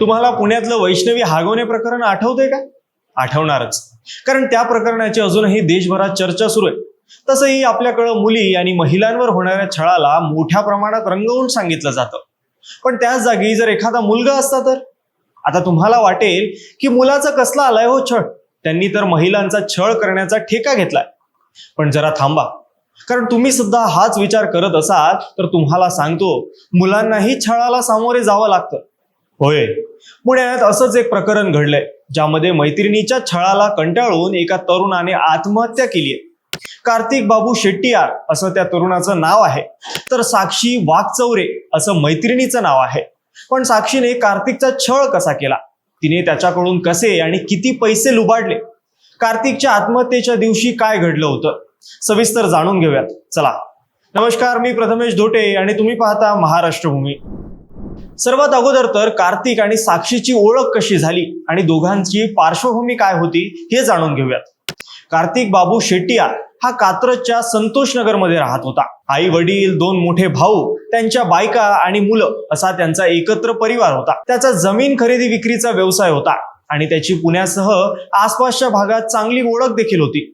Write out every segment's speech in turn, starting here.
तुम्हाला पुण्यातलं वैष्णवी हागवणे प्रकरण आठवतंय का? आठवणारच. कारण त्या प्रकरणाची अजूनही देशभरात चर्चा सुरू आहे. तसंही आपल्याकडं मुली आणि महिलांवर होणाऱ्या छळाला मोठ्या प्रमाणात रंगवून सांगितलं जातं. पण त्याच जागी जर एखादा मुलगा असता तर? आता तुम्हाला वाटेल की मुलाचा कसला आलाय हो छळ? त्यांनी तर महिलांचा छळ करण्याचा ठेका घेतलाय. पण जरा थांबा. कारण तुम्ही सुद्धा हाच विचार करत असाल तर तुम्हाला सांगतो मुलांनाही छळाला सामोरे जावं लागतं. होय. पुण्यात असंच एक प्रकरण घडलंय ज्यामध्ये मैत्रिणीच्या छळाला कंटाळून एका तरुणाने आत्महत्या केली आहे. कार्तिक बाबू शेट्टीयार असं त्या तरुणाचं नाव आहे. तर साक्षी वाघचौरे असं मैत्रिणीचं नाव आहे. पण साक्षीने कार्तिकचा छळ कसा केला? तिने त्याच्याकडून कसे आणि किती पैसे लुबाडले? कार्तिकच्या आत्महत्येच्या दिवशी काय घडलं होतं? सविस्तर जाणून घेऊयात. चला. नमस्कार मी प्रथमेश धोटे आणि तुम्ही पाहता महाराष्ट्र भूमी सर्वात अगोदर तर कार्तिक आणि साक्षीची ओळख कशी झाली आणि दोघांची पार्श्वभूमी काय होती हे जाणून घेऊयात. कार्तिक बाबू शेट्टिया हा कात्रजच्या संतोष नगरमध्ये राहत होता. आई वडील दोन मोठे भाऊ त्यांच्या बायका आणि मुलं असा त्यांचा एकत्र परिवार होता. त्याचा जमीन खरेदी विक्रीचा व्यवसाय होता आणि त्याची पुण्यासह आसपासच्या भागात चांगली ओळख देखील होती.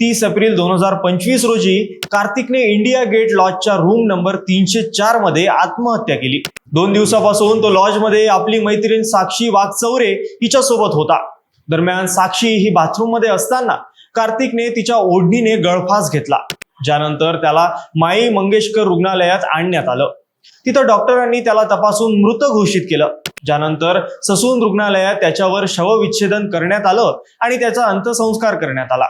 तीस एप्रिल दोन हजार पंचवीस रोजी कार्तिकने इंडिया गेट लॉजच्या रूम नंबर तीनशे चारमध्ये आत्महत्या केली. दोन दिवसापासून तो लॉजमध्ये आपली मैत्रीण साक्षी वाघचौरे हिच्या सोबत होता. दरम्यान साक्षी ही बाथरूममध्ये असताना कार्तिकने तिच्या ओढणीने गळफास घेतला. ज्यानंतर त्याला माई मंगेशकर रुग्णालयात आणण्यात आलं. तिथं डॉक्टरांनी त्याला तपासून मृत घोषित केलं. ज्यानंतर ससून रुग्णालयात त्याच्यावर शवविच्छेदन करण्यात आलं आणि त्याचा अंत्यसंस्कार करण्यात आला.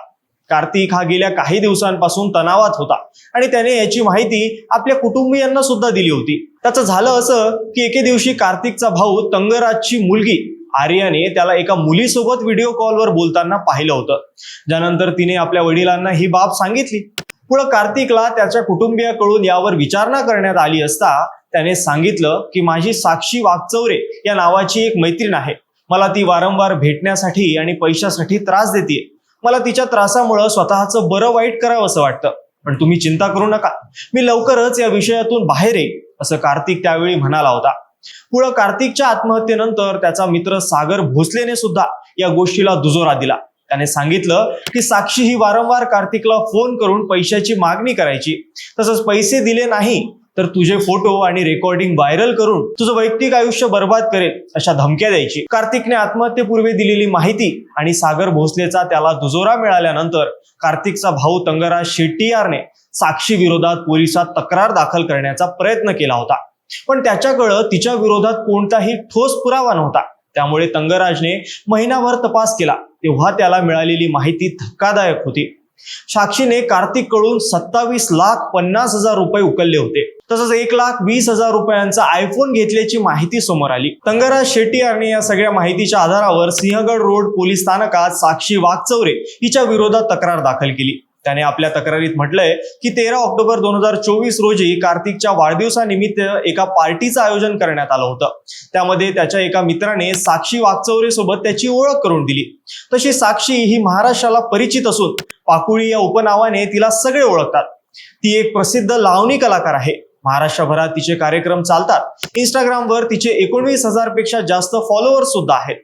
कार्तिक हा गेल्या काही दिवसांपासून तणावात होता. आणि त्याने याची माहिती आपल्या कुटुंबियांना सुद्धा दिली होती. त्याचं झालं असं की एके दिवशी कार्तिकचा भाऊ तंगराजची मुलगी आर्याने त्याला एका मुलीसोबत व्हिडिओ कॉलवर बोलताना पाहिलं होतं. ज्यानंतर तिने आपल्या वडिलांना ही बाब सांगितली. पुढं कार्तिकला त्याच्या कुटुंबियाकडून यावर विचारणा करण्यात आली असता त्याने सांगितलं की माझी साक्षी वागचौरे या नावाची एक मैत्रीण आहे. मला ती वारंवार भेटण्यासाठी आणि पैशासाठी त्रास देते मला तिच्या त्रासामुळं स्वतःचं बरं वाईट करावं असं वाटतं. पण तुम्ही चिंता करू नका. मी लवकरच या विषयातून बाहेर येईल असं कार्तिक त्यावेळी म्हणाला होता. पुढं कार्तिकच्या आत्महत्येनंतर त्याचा मित्र सागर भोसलेने सुद्धा या गोष्टीला दुजोरा दिला. त्याने सांगितलं की साक्षी ही वारंवार कार्तिकला फोन करून पैशाची मागणी करायची. तसंच पैसे दिले नाही तर तुझे फोटो आणि रेकॉर्डिंग व्हायरल करून तुझं वैयक्तिक आयुष्य बर्बाद करेल अशा धमक्या द्यायची. कार्तिकने आत्महत्येपूर्वी दिलेली माहिती आणि सागर भोसलेचा त्याला दुजोरा मिळाल्यानंतर कार्तिकचा भाऊ तंगराज शेट्टीयारने साक्षी विरोधात पोलिसात तक्रार दाखल करण्याचा प्रयत्न केला होता. पण त्याच्याकडं तिच्या विरोधात कोणताही ठोस पुरावा नव्हता. त्यामुळे तंगराजने महिनाभर तपास केला. तेव्हा त्याला मिळालेली माहिती धक्कादायक होती. साक्षीने कार्तिककडून सत्तावीस लाख पन्नास हजार रुपये उकलले होते. तसंच एक लाख वीस हजार रुपयांचा आयफोन घेतल्याची माहिती समोर आली. तंगराज शेट्टी यांनी या सगळ्या माहितीच्या आधारावर सिंहगड रोड पोलीस स्थानकात साक्षी वाघचौरे हिच्या विरोधात तक्रार दाखल केली. त्याने आपल्या तक्रारीत म्हटलंय की तेरा ऑक्टोबर दोन हजार चोवीस रोजी कार्तिकच्या वाढदिवसानिमित्त एका पार्टीचं आयोजन करण्यात आलं होतं. त्यामध्ये त्याच्या एका मित्राने साक्षी वाघचौरे सोबत त्याची ओळख करून दिली. तशी साक्षी ही महाराष्ट्राला परिचित असून पाकुळी या उपनावाने तिला सगळे ओळखतात. ती एक प्रसिद्ध लावणी कलाकार आहे. महाराष्ट्रभरात तिचे कार्यक्रम चालतात. इंस्टाग्रामवर तिचे एकोणवीस हजारपेक्षा जास्त फॉलोअर्स सुद्धा आहेत.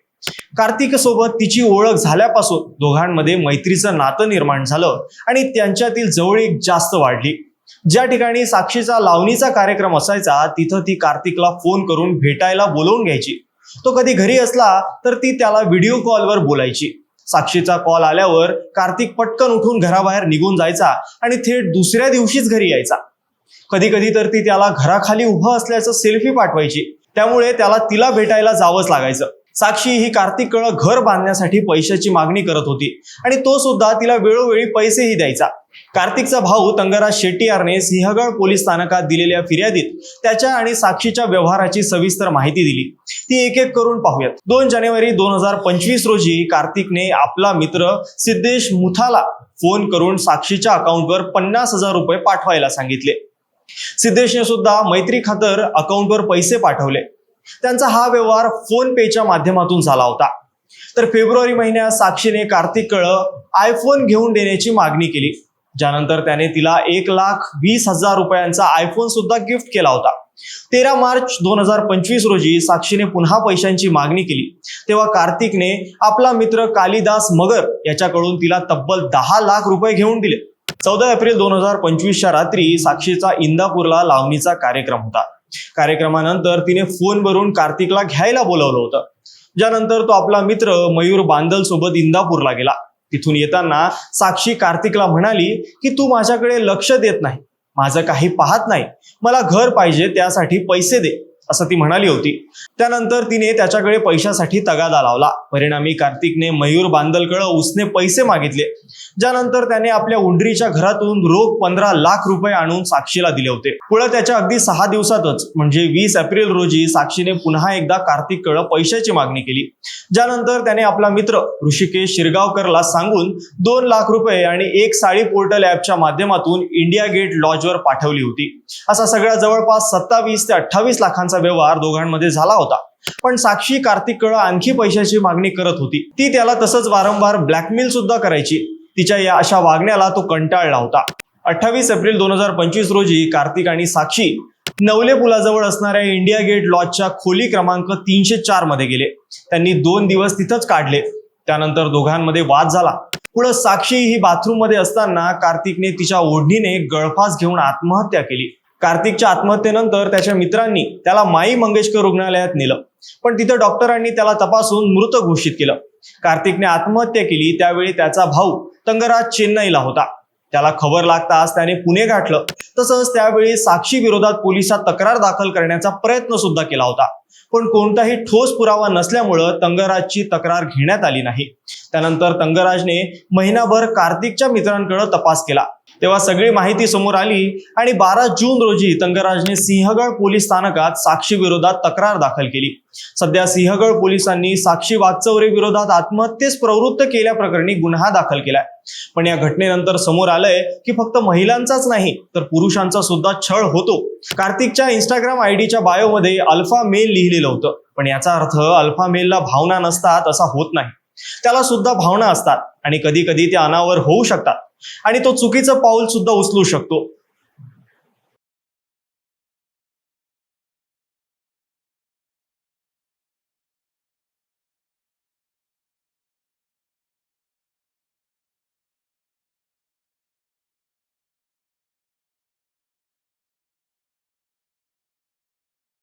कार्तिक सोबत तिची ओळख झाल्यापासून दोघांमध्ये मैत्रीचं नातं निर्माण झालं आणि त्यांच्यातील जवळीक जास्त वाढली. ज्या ठिकाणी साक्षीचा लावणीचा कार्यक्रम असायचा तिथं ती कार्तिकला फोन करून भेटायला बोलवून घ्यायची. तो कधी घरी असला तर ती त्याला व्हिडिओ कॉलवर बोलायची. साक्षीचा कॉल आल्यावर कार्तिक पटकन उठून घराबाहेर निघून जायचा आणि थेट दुसऱ्या दिवशीच घरी यायचा. कधी कधी तर ती त्याला घराखाली उभं असल्याचं सेल्फी पाठवायची. त्यामुळे त्याला तिला भेटायला जावंच लागायचं. साक्षी ही कार्तिककडं घर बांधण्यासाठी पैशाची मागणी करत होती. आणि तो सुद्धा तिला वेळोवेळी पैसेही द्यायचा. कार्तिकचा भाऊ तंगराज शेट्टीयारने सिंहगड पोलीस स्थानकात दिलेल्या फिर्यादीत त्याच्या आणि साक्षीच्या व्यवहाराची सविस्तर माहिती दिली. ती एक एक करून पाहूयात. दोन जानेवारी दोन हजार पंचवीस रोजी कार्तिकने आपला मित्र सिद्धेश मुथाला फोन करून साक्षीच्या अकाउंटवर पन्नास हजार रुपये पाठवायला सांगितले. सिद्धेशने सुद्धा मैत्री खातर अकाउंटवर पैसे पाठवले. त्यांचा हा व्यवहार फोन पेच्या माध्यमातून झाला होता. तर फेब्रुवारी महिन्यात साक्षीने कार्तिक कळ आयफोन घेऊन देण्याची मागणी केली. ज्यानंतर त्याने तिला एक लाख वीस हजार रुपयांचा आयफोन सुद्धा गिफ्ट केला होता. तेरा मार्च दोन हजार पंचवीस रोजी साक्षीने पुन्हा पैशांची मागणी केली. तेव्हा कार्तिकने आपला मित्र कालिदास मगर याच्याकडून तिला तब्बल दहा लाख रुपये घेऊन दिले. चौदा एप्रिल दोन हजार पंचवीसच्या रात्री साक्षीचा इंदापूरला लावणीचा कार्यक्रम होता. कार्यक्रमानंतर तिने फोनवरून कार्तिकला घ्यायला बोलवलं होतं. ज्यानंतर तो आपला मित्र मयूर बांदल सोबत इंदापूरला गेला. तिथून येताना साक्षी कार्तिकला म्हणाली की तू माझ्याकडे लक्ष देत नाही. माझं काही पाहत नाही. मला घर पाहिजे त्यासाठी पैसे दे. असं ती म्हणाली होती. त्यानंतर तिने त्याच्याकडे पैशासाठी तगादा लावला. परिणामी कार्तिकने मयूर बांदलकडे उसने पैसे मागितले. ज्यानंतर त्याने आपल्या उंडरीच्या घरातून रोख पंधरा लाख रुपये आणून साक्षीला दिले होते. पुढे त्याच्या अगदी सहा दिवसातच म्हणजे वीस एप्रिल रोजी साक्षीने पुन्हा एकदा कार्तिककडे पैशाची मागणी केली. ज्यानंतर त्याने आपला मित्र ऋषिकेश शिरगावकरला सांगून दोन लाख रुपये आणि एक साडी पोर्टल ऍपच्या माध्यमातून इंडिया गेट लॉजवर पाठवली होती. असा सगळा जवळपास सत्तावीस ते अठ्ठावीस लाखांचा व्यवहार दोघांमध्ये झाला होता. पण साक्षी कार्तिक कळ आणखी पैशाची मागणी करत होती. ती त्याला तसंच वारंवार ब्लॅकमेल सुद्धा करायची. तिच्या या अशा वागण्याला तो कंटाळला होता. अठ्ठावीस एप्रिल दोन हजार पंचवीस रोजी कार्तिक आणि साक्षी नवले पुलाजवळ असणाऱ्या इंडिया गेट लॉजच्या खोली क्रमांक तीनशे चारमध्ये गेले. त्यांनी दोन दिवस तिथंच काढले. त्यानंतर दोघांमध्ये वाद झाला. पुढे साक्षी ही बाथरूममध्ये असताना कार्तिकने तिच्या ओढणीने गळफास घेऊन आत्महत्या केली. कार्तिकच्या आत्महत्येनंतर त्याच्या मित्रांनी त्याला माई मंगेशकर रुग्णालयात नेलं. पण तिथं डॉक्टरांनी त्याला तपासून मृत घोषित केलं. कार्तिकने आत्महत्या केली त्यावेळी त्याचा भाऊ तंगराज चेन्नईला होता. त्याला खबर लागताच त्याने पुणे गाठलं. तसंच त्यावेळी साक्षी विरोधात पोलिसात तक्रार दाखल करण्याचा प्रयत्न सुद्धा केला होता. पण कोणताही ठोस पुरावा नसल्यामुळं तंगराजची तक्रार घेण्यात आली नाही. त्यानंतर तंगराजने महिनाभर कार्तिकच्या मित्रांकडे तपास केला. तेव्हा सगळी माहिती समोर आली आणि बारा जून रोजी तंगराजने सिंहगड पोलीस स्थानकात साक्षी विरोधात तक्रार दाखल केली. सध्या सिंहगड पोलिसांनी साक्षी वाचवरे विरोधात आत्महत्येस प्रवृत्त केल्याप्रकरणी गुन्हा दाखल केलाय. पण या घटनेनंतर समोर आलंय की फक्त महिलांचाच नाही तर पुरुषांचा सुद्धा छळ होतो. कार्तिकच्या इंस्टाग्राम आयडीच्या बायोमध्ये अल्फा मेल लिहिलेलं होतं. पण याचा अर्थ अल्फा मेलला भावना नसतात असा होत नाही. त्याला सुद्धा भावना असतात. आणि कधी कधी त्या अनावर होऊ शकतात. आणि तो चुकीचं पाऊल सुद्धा उचलू शकतो.